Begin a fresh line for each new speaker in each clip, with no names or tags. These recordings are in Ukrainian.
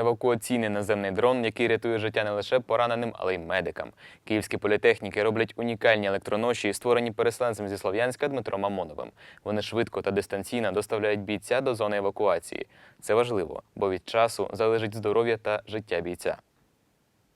Евакуаційний наземний дрон, який рятує життя не лише пораненим, але й медикам. Київські політехніки роблять унікальні електроноші, створені переселенцем зі Слов'янська Дмитром Мамоновим. Вони швидко та дистанційно доставляють бійця до зони евакуації. Це важливо, бо від часу залежить здоров'я та життя бійця.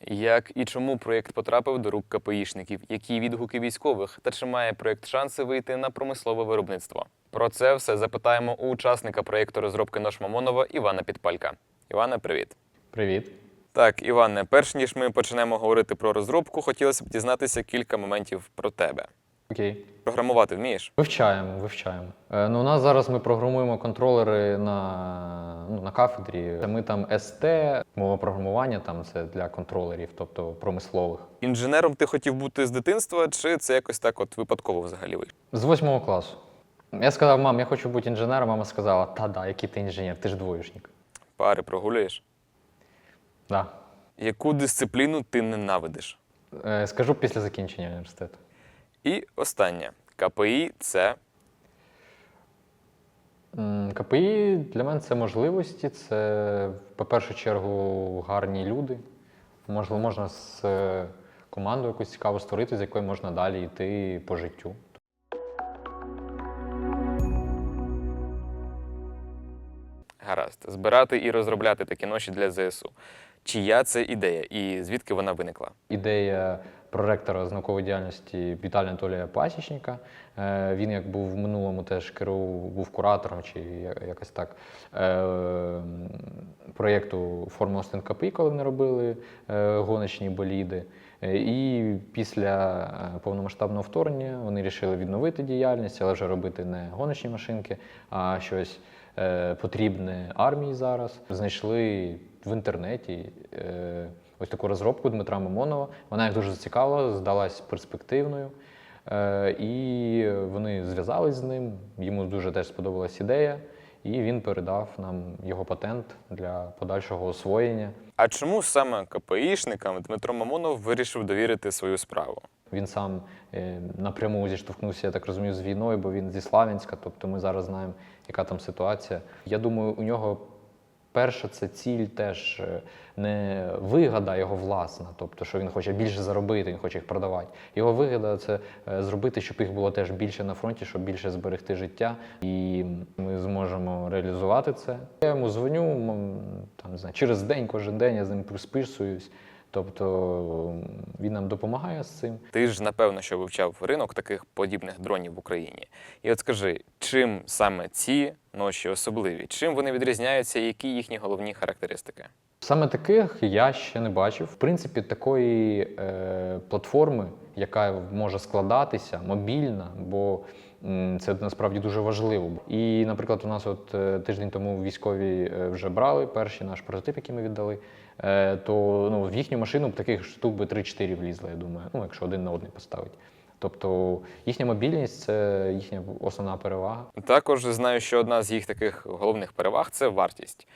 Як і чому проєкт потрапив до рук КПІшників, які відгуки військових та чи має проєкт шанси вийти на промислове виробництво? Про це все запитаємо у учасника проєкту розробки нож Мамонова Івана Підпалька. Іване, привіт.
Привіт.
Так, Іване, перш ніж ми почнемо говорити про розробку, хотілося б дізнатися кілька моментів про тебе.
Окей.
Програмувати вмієш?
Вивчаємо, вивчаємо. Е, ну, у нас зараз ми програмуємо контролери на, ну, на кафедрі. Ми там СТ, мова програмування там це для контролерів, тобто промислових.
Інженером ти хотів бути з дитинства, чи це якось так от випадково взагалі вийшло?
З восьмого класу. Я сказав, мам, я хочу бути інженером. Мама сказала, та да, який ти інженер, ти ж двоєшник.
Пари прогулюєш?
Да.
Яку дисципліну ти ненавидиш?
Е, скажу після закінчення університету.
І останнє. КПІ це
КПІ для мене це можливості, це по першу чергу гарні люди. Можливо, можна з е, командою якусь цікаву створити, з якою можна далі йти по життю.
Гаразд. Збирати і розробляти такі ноші для ЗСУ. Чия це ідея і звідки вона виникла?
Ідея проректора з наукової діяльності Віталія Анатолія Пасічника. Е, Він як був в минулому теж керував, був куратором чи якось так е, проєкту Формула 1 КПІ, коли вони робили е, гоночні боліди. І після повномасштабного вторгнення вони вирішили відновити діяльність, але вже робити не гоночні машинки, а щось потрібне армії зараз. Знайшли в інтернеті е, ось таку розробку Дмитра Мамонова. Вона їх дуже зацікавила, здалась перспективною. Е, І вони зв'язались з ним. Йому дуже теж сподобалась ідея, і він передав нам його патент для подальшого освоєння.
А чому саме КПІшникам Дмитро Мамонов вирішив довірити свою справу?
Він сам е, напряму зіштовхнувся, я так розумію, з війною, бо він зі Славянська, тобто ми зараз знаємо, яка там ситуація. Я думаю, у нього перша це ціль теж е, не вигода його власна, тобто, що він хоче більше заробити, він хоче їх продавати. Його вигода це е, зробити, щоб їх було теж більше на фронті, щоб більше зберегти життя, і ми зможемо реалізувати це. Я йому дзвоню там, не знаю, через день, кожен день я з ним списуюсь. Тобто він нам допомагає з цим.
Ти ж напевно, що вивчав ринок таких подібних дронів в Україні. І от скажи, чим саме ці ноші особливі? Чим вони відрізняються, які їхні головні характеристики?
Саме таких я ще не бачив. В принципі, такої е, платформи, яка може складатися, мобільна, бо це насправді дуже важливо. І, наприклад, у нас от е, тиждень тому військові е, вже брали перший наш прототип, який ми віддали. Е, то ну, в їхню машину б таких штук би 3-4 влізло, я думаю, ну, якщо один на один поставить. Тобто їхня мобільність це їхня основна перевага.
Також знаю, що одна з їх таких головних переваг це вартість.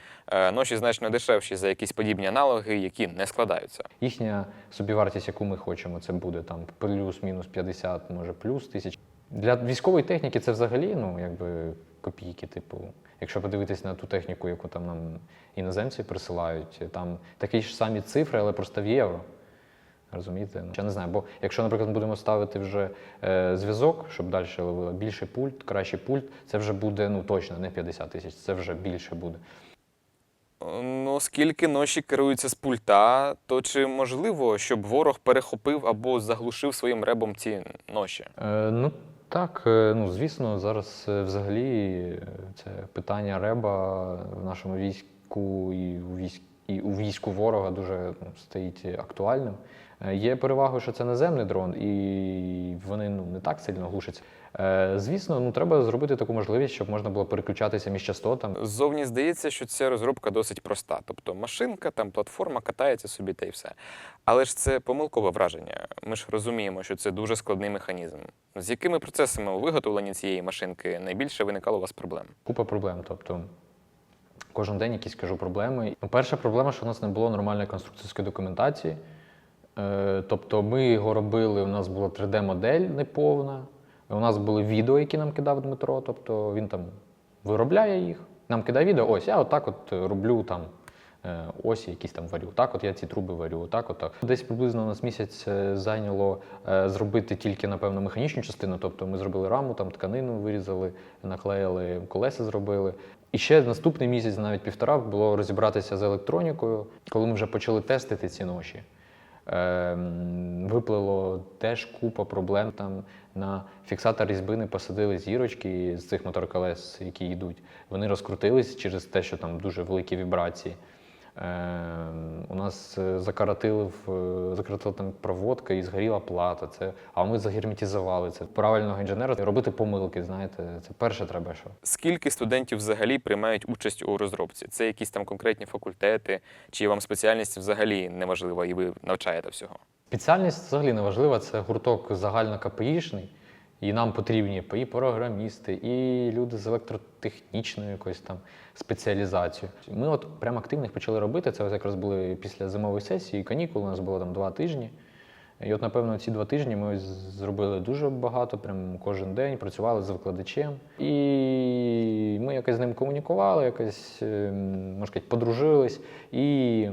Ноші значно дешевші за якісь подібні аналоги, які не складаються.
Їхня собівартість, яку ми хочемо, це буде там плюс-мінус 50, може плюс тисяч. Для військової техніки це взагалі ну, якби копійки. Типу, якщо подивитись на ту техніку, яку там нам іноземці присилають, там такі ж самі цифри, але просто в євро. Розумієте? Ну, Я не знаю, бо якщо, наприклад, будемо ставити вже е, зв'язок, щоб далі ловило більший пульт, кращий пульт, це вже буде ну точно не 50 тисяч, це вже більше буде.
Ну, оскільки ноші керуються з пульта, то чи можливо, щоб ворог перехопив або заглушив своїм ребом ці ноші?
Е, ну так, е, ну звісно, зараз е, взагалі е, це питання реба в нашому війську і у військ і у війську ворога дуже ну, стоїть актуальним. Е, Є перевагою, що це наземний дрон, і вони ну, не так сильно глушаться. Е, Звісно, ну треба зробити таку можливість, щоб можна було переключатися між частотами.
Ззовні здається, що ця розробка досить проста. Тобто машинка, там платформа катається собі та й все. Але ж це помилкове враження. Ми ж розуміємо, що це дуже складний механізм. З якими процесами у виготовленні цієї машинки найбільше виникало у вас проблем?
Купа проблем. Тобто кожен день якісь кажу проблеми. Ну, перша проблема, що у нас не було нормальної конструкторської документації. Е, Тобто ми його робили, у нас була 3D-модель неповна. У нас були відео, які нам кидав Дмитро. Тобто він там виробляє їх, нам кидає відео, ось я отак от роблю там е, ось якісь там варю. Так, от я ці труби варю, так, от. Десь приблизно у нас місяць е, зайняло зробити тільки, напевно, механічну частину. Тобто ми зробили раму, там тканину вирізали, наклеїли, колеса зробили. І ще наступний місяць, навіть півтора, було розібратися з електронікою, коли ми вже почали тестити ці ноші. Ем, Виплило теж купа проблем. Там на фіксатор різьбини посадили зірочки з цих моторколес, які йдуть. Вони розкрутились через те, що там дуже великі вібрації. Ем, У нас е, закоротили в е, там проводка і згоріла плата. Це, а ми загерметизували це. Правильного інженера робити помилки, знаєте, це перше треба, що.
Скільки студентів взагалі приймають участь у розробці? Це якісь там конкретні факультети, чи вам спеціальність взагалі не важлива і ви навчаєте всього?
Спеціальність взагалі не важлива, це гурток загально КПІшний. І нам потрібні і програмісти, і люди з електротехнічною якоюсь там спеціалізацією. Ми от прям активних почали робити. Це якраз були після зимової сесії, канікул, у нас було там два тижні. І от, напевно, ці два тижні ми зробили дуже багато, прям кожен день працювали з викладачем. І ми якось з ним комунікували, якось, ем, можна сказати, подружились. І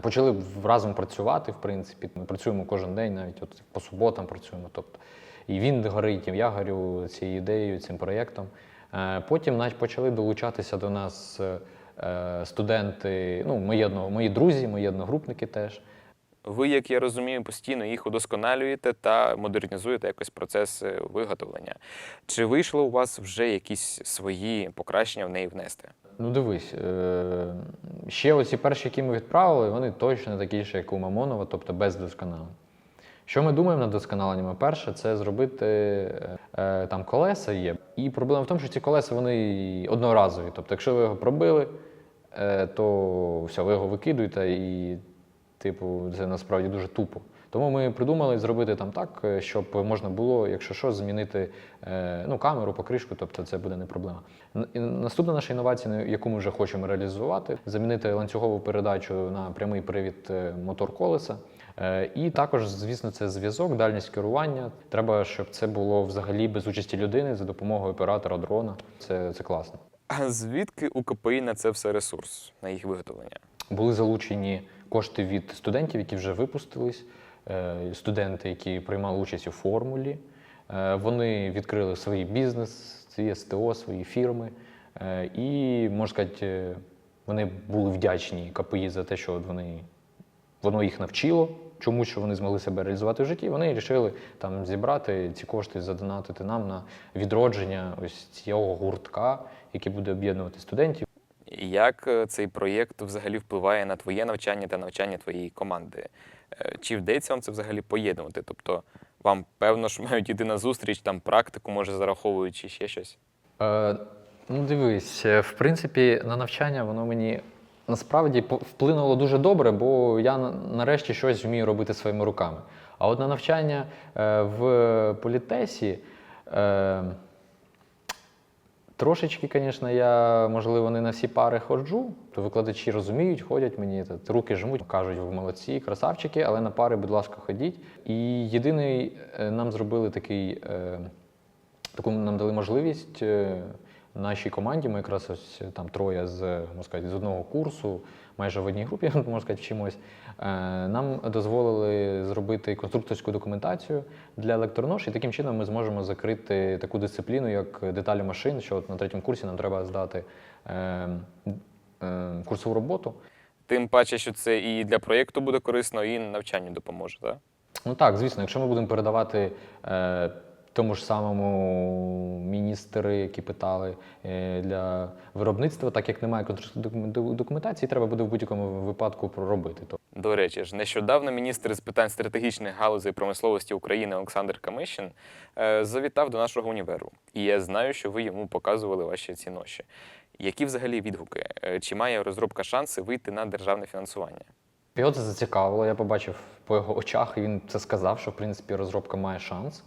Почали разом працювати, в принципі. Ми працюємо кожен день, навіть от по суботам працюємо. Тобто, і він горить, і я горю цією ідеєю, цим проєктом. Е, Потім навіть почали долучатися до нас е, е, студенти, ну, мої, одно, мої друзі, мої одногрупники теж.
Ви, як я розумію, постійно їх удосконалюєте та модернізуєте якось процес е, виготовлення. Чи вийшло у вас вже якісь свої покращення в неї внести?
Ну, дивись, е, ще оці перші, які ми відправили, вони точно такі ж, як у Мамонова, тобто без досконалень. Що ми думаємо над досконаленнями? Перше, це зробити е, там колеса є. І проблема в тому, що ці колеса вони одноразові. Тобто, якщо ви його пробили, то все, ви його викидуєте і, типу, це насправді дуже тупо. Тому ми придумали зробити там так, е, щоб можна було, якщо що, змінити е, ну, камеру, покришку, тобто це буде не проблема. Наступна наша інновація, яку ми вже хочемо реалізувати, замінити ланцюгову передачу на прямий привід е, мотор колеса. І також, звісно, це зв'язок, дальність керування. Треба, щоб це було взагалі без участі людини за допомогою оператора дрона. Це, це класно.
А звідки у КПІ на це все ресурс, на їх виготовлення?
Були залучені кошти від студентів, які вже випустились, е, студенти, які приймали участь у формулі. Е, Вони відкрили свій бізнес, свої СТО, свої фірми. Е, І, можна сказати, вони були вдячні КПІ за те, що вони, воно їх навчило, чому що вони змогли себе реалізувати в житті. Вони вирішили там зібрати ці кошти, задонатити нам на відродження ось цього гуртка, який буде об'єднувати студентів.
Як е, цей проєкт взагалі впливає на твоє навчання та навчання твоєї команди? Е, Чи вдається вам це взагалі поєднувати? Тобто вам певно ж мають іти на зустріч, там практику, може, зараховують чи ще щось?
Е, ну, дивись, е, в принципі, на навчання воно мені насправді вплинуло дуже добре, бо я нарешті щось вмію робити своїми руками. А от на навчання в політесі. Е, Трошечки, звісно, я, можливо, не на всі пари ходжу, то викладачі розуміють, ходять мені, та, руки жмуть, кажуть, ви молодці, красавчики, але на пари, будь ласка, ходіть. І єдиний е, нам зробили такий, е, таку нам дали можливість е, нашій команді. Ми якраз ось там троє з, можна сказати, з одного курсу, майже в одній групі, можна сказати, вчимось. Е, Нам дозволили зробити конструкторську документацію для електронош, і таким чином ми зможемо закрити таку дисципліну, як деталі машин, що от на третьому курсі нам треба здати е, е, курсову роботу.
Тим паче, що це і для проєкту буде корисно, і навчанню допоможе, так?
Ну так, звісно, якщо ми будемо передавати е, тому ж самому міністри, які питали е, для виробництва, так як немає документації, треба буде в будь-якому випадку проробити.
До речі ж, нещодавно міністр з питань стратегічних галузей промисловості України Олександр Камишин е, завітав до нашого універу. І я знаю, що ви йому показували ваші ці ноші. Які взагалі відгуки? Е, Чи має розробка шанси вийти на державне фінансування?
Його це зацікавило. Я побачив по його очах, і він це сказав, що в принципі розробка має шанс.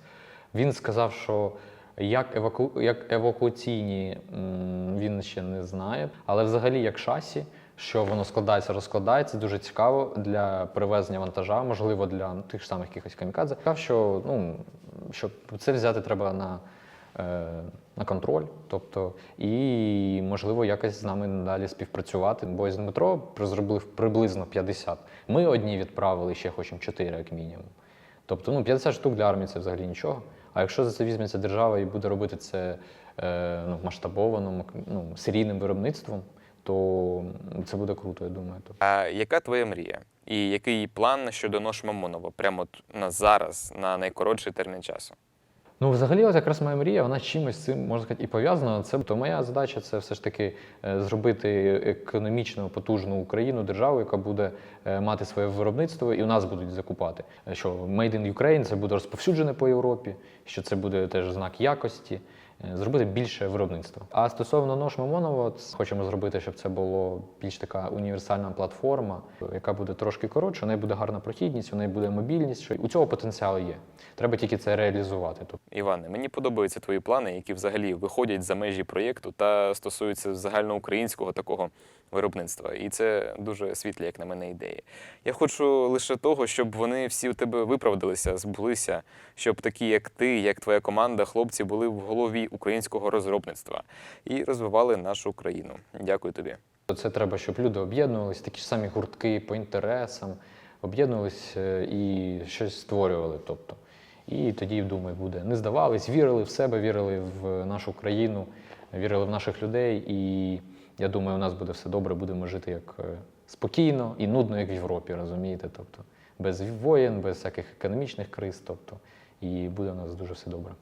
Він сказав, що як, еваку... як евакуаційні він ще не знає, але взагалі як шасі, що воно складається, розкладається, дуже цікаво для перевезення вантажа, можливо, для тих ж самих якихось камікадзе. Сказав, що ну, щоб це взяти треба на е, на контроль. Тобто, і можливо якось з нами далі співпрацювати. Бо з Дмитро зробили приблизно 50. Ми одні відправили, ще хочемо 4, як мінімум. Тобто, ну, 50 штук для армії це взагалі нічого. А якщо за це візьметься держава і буде робити це е, ну, масштабовано, мак- ну, серійним виробництвом, то це буде круто, я думаю. Тобто,
А яка твоя мрія? І який план щодо Нош Мамонова прямо на зараз, на найкоротший термін часу?
Ну, взагалі, от якраз моя мрія, вона чимось цим можна сказати і пов'язана. Це то моя задача це все ж таки е, зробити економічно потужну Україну, державу, яка буде е, мати своє виробництво, і у нас будуть закупати. Е, Що Made in Ukraine це буде розповсюджене по Європі, що це буде теж знак якості. Е, Зробити більше виробництва. А стосовно нож Мамонова, хочемо зробити, щоб це було більш така універсальна платформа, яка буде трошки коротша, у неї буде гарна прохідність, у неї буде мобільність. Що у цього потенціал є. Треба тільки це реалізувати. Тобто
Іване, мені подобаються твої плани, які взагалі виходять за межі проєкту та стосуються загальноукраїнського такого виробництва. І це дуже світлі, як на мене, ідеї. Я хочу лише того, щоб вони всі у тебе виправдалися, збулися, щоб такі, як ти, як твоя команда, хлопці були в голові українського розробництва і розвивали нашу країну. Дякую тобі.
Це треба, щоб люди об'єднувалися, такі ж самі гуртки по інтересам, об'єднувалися і щось створювали. Тобто. І тоді, думаю, буде. Не здавались, вірили в себе, вірили в нашу країну, вірили в наших людей. І я думаю, у нас буде все добре, будемо жити як е, спокійно і нудно, як в Європі, розумієте? Тобто, без воєн, без всяких економічних криз. Тобто, і буде у нас дуже все добре.